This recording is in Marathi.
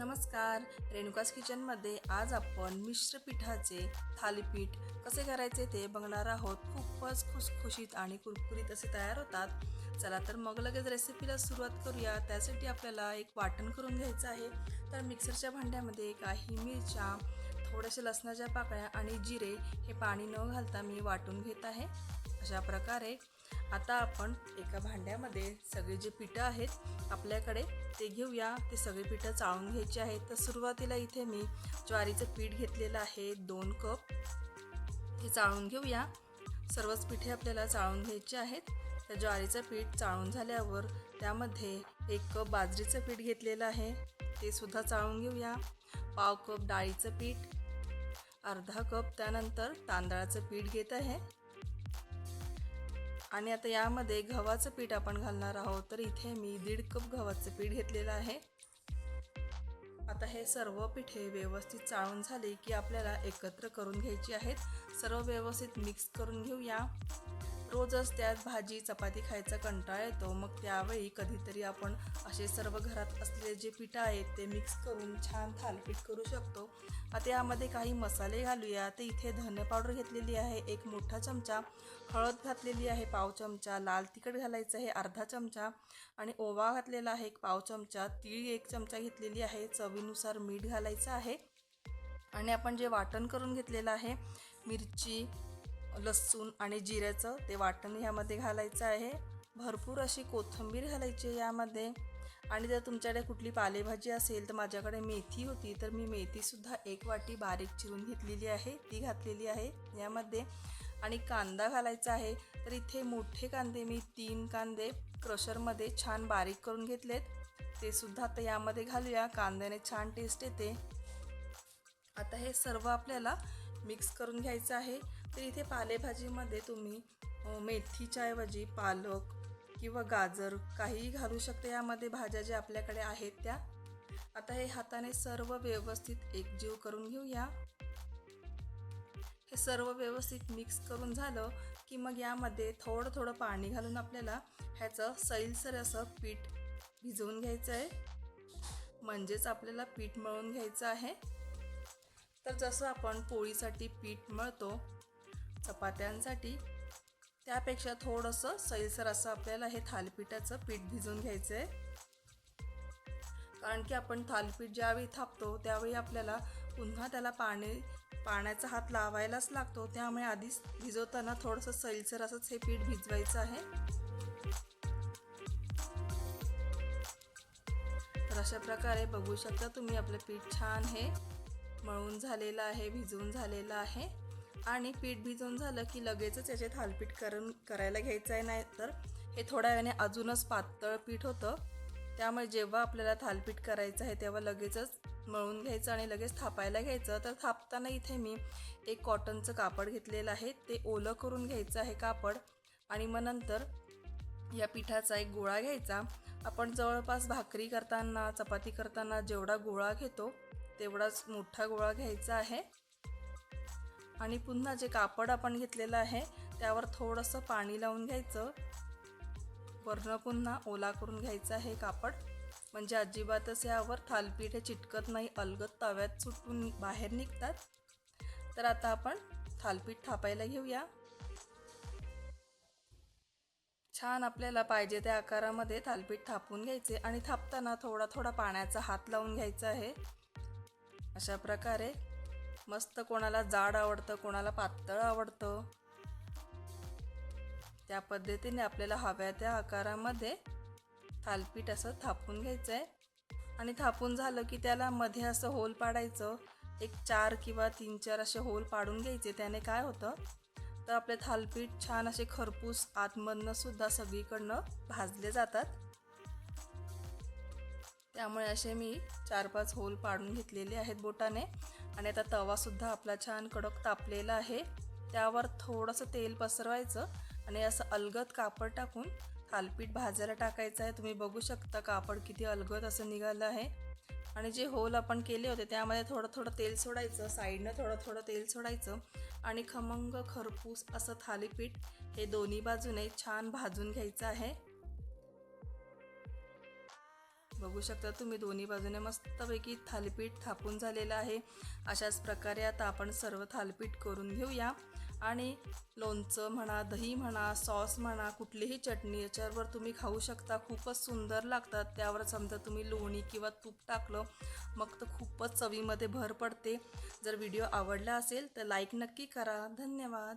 नमस्कार. रेणुकास किचनमध्ये आज आपण मिश्र पिठाचे थालीपीठ कसे करायचे ते बघणार आहोत. खूपच खुसखुशीत आणि कुरकुरीत असे तयार होतात. चला तर मग लगेच रेसिपीला सुरुवात करूया. त्यासाठी आपल्याला एक वाटण करून घ्यायचं आहे. तर मिक्सरच्या भांड्यामध्ये काही मिरच्या थोड्याशा लसणाच्या पाकळ्या आणि जिरे हे पाणी न घालता मी वाटून घेत आहे. अशा प्रकारे आता आपण एका भांड्यामध्ये सगळे जे पिठं आहेत आपल्याकडे ते घेऊया. ते सगळे पिठं चाळून घ्यायचे आहेत. तर सुरुवातीला इथे मी ज्वारीचं पीठ घेतलेलं आहे दोन कप. हे चाळून घेऊया. सर्वच पिठे आपल्याला चाळून घ्यायचे आहेत. तर ज्वारीचं पीठ चाळून झाल्यावर त्यामध्ये एक कप बाजरीचं पीठ घेतलेलं आहे. ते सुद्धा चाळून घेऊया. पाव कप डाळीचं पीठ अर्धा कप त्यानंतर तांदळाचं पीठ घेत आहे. आणि आता यामध्ये गव्हाचं पीठ आपण घालणार आहोत. तर इथे मी दीड कप गव्हाचं पीठ घेतलेलं आहे. आता हे सर्व पिठे व्यवस्थित चाळून झाले की आपल्याला एकत्र करून घ्यायची आहेत. सर्व व्यवस्थित मिक्स करून घेऊया. रोजच त्यात भाजी चपाती खायचा कंटाळा येतो. मग त्यावेळी कधीतरी आपण असे सर्व घरात असलेले जे पिठं आहेत ते मिक्स करून छान थालपीठ करू शकतो. आता यामध्ये काही मसाले घालूया. ते इथे धने पावडर घेतलेली आहे एक मोठा चमचा. हळद घातलेली आहे पाव चमचा. लाल तिखट घालायचं आहे अर्धा चमचा. आणि ओवा घातलेला आहे एक पाव चमचा. तीळ एक चमचा घेतलेली आहे चवीनुसार मीठ घालायचं आहे. आणि आपण जे वाटण करून घेतलेलं आहे मिरची लसूण आणि जिऱ्याचं ते वाटण ह्यामध्ये घालायचं आहे. भरपूर अशी कोथिंबीर घालायची आहे यामध्ये. आणि जर तुमच्याकडे कुठली पालेभाजी असेल तर माझ्याकडे मेथी होती तर मी मेथीसुद्धा एक वाटी बारीक चिरून घेतलेली आहे. ती घातलेली आहे यामध्ये. आणि कांदा घालायचा आहे तर इथे मोठे कांदे मी तीन कांदे क्रशरमध्ये छान बारीक करून घेतलेत. ते सुद्धा आता यामध्ये घालूया. कांद्याने छान टेस्ट येते. आता हे सर्व आपल्याला मिक्स करून घ्यायचं आहे. तर इथे पालेभाजीमध्ये तुम्ही मेथीच्या ऐवजी पालक किंवा गाजर काहीही घालू शकता. यामध्ये भाज्या ज्या आपल्याकडे आहेत त्या. आता हे हाताने सर्व व्यवस्थित एकजीव करून घेऊया. हे सर्व व्यवस्थित मिक्स करून झालं की मग यामध्ये थोडं थोडं पाणी घालून आपल्याला ह्याचं सैलसर असं पीठ भिजवून घ्यायचं आहे म्हणजेच आपल्याला पीठ मळून घ्यायचं आहे. तर जसं आपण पोळीसाठी पीठ मळतो चपात्यांसाठी त्यापेक्षा थोडंसं सैलसर असं आपल्याला हे थालीपीठाचं पीठ भिजवून घ्यायचं आहे कारण की आपण थालीपीठ ज्यावेळी थापतो त्यावेळी आपल्याला पुन्हा त्याला पाणी पाण्याचा हात लावायलाच लागतो. त्यामुळे आधीच भिजवताना थोडंसं सैलसर असंच हे पीठ भिजवायचं आहे. तर अशा प्रकारे बघू शकता तुम्ही आपलं पीठ छान हे. मळून झालेलं आहे भिजवून झालेलं आहे. आणि पीठ भिजवून झालं की लगेचच याचे थालपीठ करून करायला घ्यायचं आहे नाही तर हे थोड्या वेळाने अजूनच पातळ पीठ होतं. त्यामुळे जेव्हा आपल्याला थालपीठ करायचं आहे तेव्हा लगेचच मळून घ्यायचं आणि लगेच थापायला घ्यायचं. तर थापताना इथे मी एक कॉटनचं कापड घेतलेलं आहे. ते ओलं करून घ्यायचं आहे कापड. आणि मग नंतर या पिठाचा एक गोळा घ्यायचा. आपण जवळपास भाकरी करताना चपाती करताना जेवढा गोळा घेतो तेवढाच मोठा गोळा घ्यायचा आहे. आणि पुन्हा जे कापड आपण घेतलेलं आहे त्यावर थोडंसं पाणी लावून घ्यायचं. वरनं पुन्हा ओला करून घ्यायचं आहे कापड. म्हणजे अजिबातच यावर थालपीठ हे चिटकत नाही अलगत तव्यात सुटून बाहेर निघतात. तर आता आपण थालपीठ थापायला घेऊया. छान आपल्याला पाहिजे त्या आकारामध्ये थालपीठ थापून घ्यायचे. आणि थापताना थोडा थोडा पाण्याचा हात लावून घ्यायचा आहे. अशा प्रकारे मस्त कोणाला जाड आवडतं कोणाला पातळ आवडतं. त्या पद्धतीने आपल्याला हव्या त्या आकारामध्ये थालपीठ असं थापून घ्यायचं आहे आणि थापून झालं की त्याला मध्ये असं होल पाडायचं. एक चार किंवा तीन चार असे होल पाडून घ्यायचे. त्याने काय होतं? तर आपले थालपीठ छान असे खरपूस आतमधनं सुद्धा सगळीकडनं भाजले जातात. त्यामुळे असे मी चार पाच होल पाडून घेतलेले आहेत बोटाने. आणि आता तवासुद्धा आपला छान कडक तापलेला आहे. त्यावर थोडंसं तेल पसरवायचं आणि असं अलगद कापड टाकून थालपीठ भाजायला टाकायचं आहे. तुम्ही बघू शकता कापड किती अलगद असं निघालं आहे. आणि जे होल आपण केले होते त्यामध्ये थोडं थोडं तेल सोडायचं साईडनं थोडं थोडं तेल सोडायचं आणि खमंग खरपूस असं थालीपीठ हे दोन्ही बाजूने छान भाजून घ्यायचं आहे. बघू शकता तुम्ही दोन्ही बाजूने मस्तपैकी थालीपीठ थापून झालेलं आहे. अशाच प्रकारे आता आपण सर्व थालीपीठ करून घेऊया. आणि लोणचं म्हणा दही म्हणा सॉस म्हणा कुठलीही चटणी याच्यावर तुम्ही खाऊ शकता. खूपच सुंदर लागतात. त्यावर समजा तुम्ही लोणी किंवा तूप टाकलं मग तर खूपच चवीमध्ये भर पडते. जर व्हिडिओ आवडला असेल तर लाईक नक्की करा. धन्यवाद.